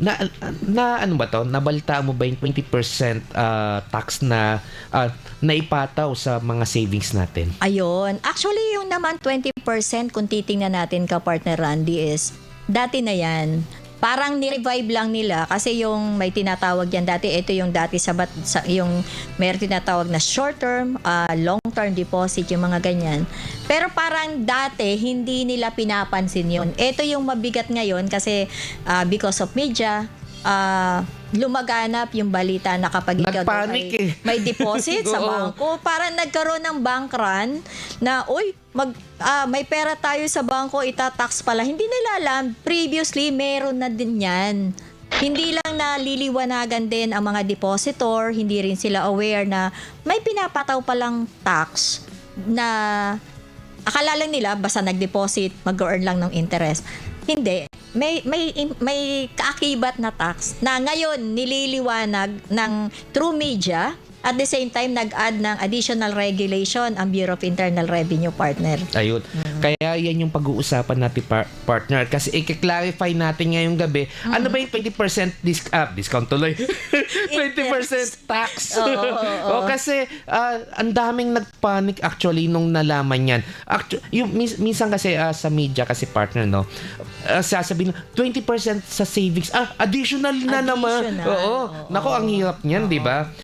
na, na ano ba to? Nabalita mo ba yung 20% ah, tax na ah, naipataw sa mga savings natin? Ayun. Actually, yung naman 20% kung titingnan natin ka partner Randy is dati na yan. Parang ni-revive lang nila kasi yung may tinatawag yan dati, ito yung dati sa, bat, sa yung may tinatawag na short term, ah, long term deposit, yung mga ganyan. Pero parang dati, hindi nila pinapansin yun. Ito yung mabigat ngayon kasi ah, because of media, ah, lumaganap yung balita na kapag ikaw daw Nagpanic ay eh. may deposit sa bangko, parang nagkaroon ng bank run na, uy, mag, ah, may pera tayo sa bangko, itatax pala. Hindi nila alam, previously, meron na din yan. Hindi lang naliliwanagan din ang mga depositor, hindi rin sila aware na may pinapataw palang tax na akala lang nila basta nag-deposit, mag-earn lang ng interest. Hindi. May may may kaakibat na tax na ngayon nililiwanag ng True Media at the same time nag-add ng additional regulation ang Bureau of Internal Revenue partner. Ayun. Kaya yan yung pag-uusapan natin par- partner. Kasi i-clarify natin ngayong gabi, ano ba yung 20% dis- ah, discount tuloy? 20% tax. Oo, oo, oo. O kasi ah, ang daming nagpanic actually nung nalaman yan. Actu- yung, mis- minsan kasi ah, sa media kasi partner no, ah, sasabihin 20% sa savings. Ah, additional na naman. Additional, Oo. oo. Nako, ang hirap niyan, di ba?